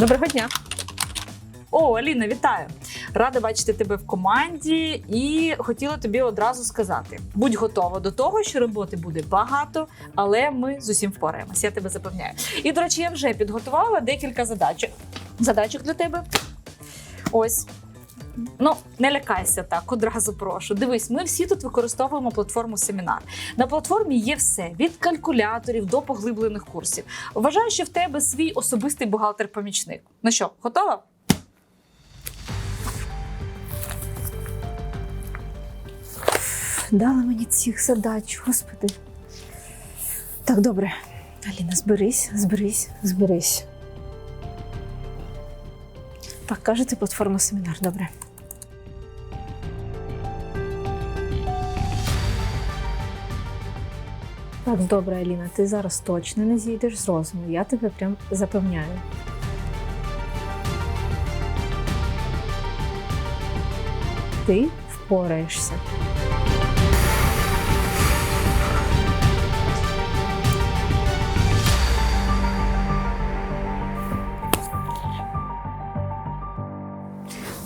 Доброго дня. О, Аліна, вітаю! Рада бачити тебе в команді і хотіла тобі одразу сказати: будь готова до того, що роботи буде багато, але ми з усім впораємось. Я тебе запевняю. І, до речі, я вже підготувала декілька задачок. Задачок для тебе. Ось Ну, не лякайся так, одразу прошу. Дивись, ми всі тут використовуємо платформу семінар. На платформі є все від калькуляторів до поглиблених курсів. Вважаю, що в тебе свій особистий бухгалтер-помічник. Ну що, готова? Дала мені цих задач, господи. Так, добре. Аліна, зберись, зберись, зберись. Так, кажете, платформа семінар, добре. Так, добре, Аліна, ти зараз точно не зійдеш з розуму. Я тебе прям запевняю. Ти впораєшся.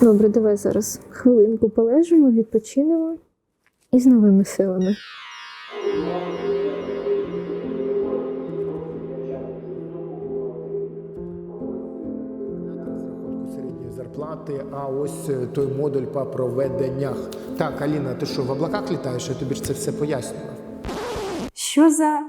Добре, давай зараз хвилинку полежимо, відпочинемо і з новими силами. Зарплати, а ось е, той модуль по проведеннях. Так, Аліна, ти що в облаках літаєш? Я тобі ж це все пояснював. Що за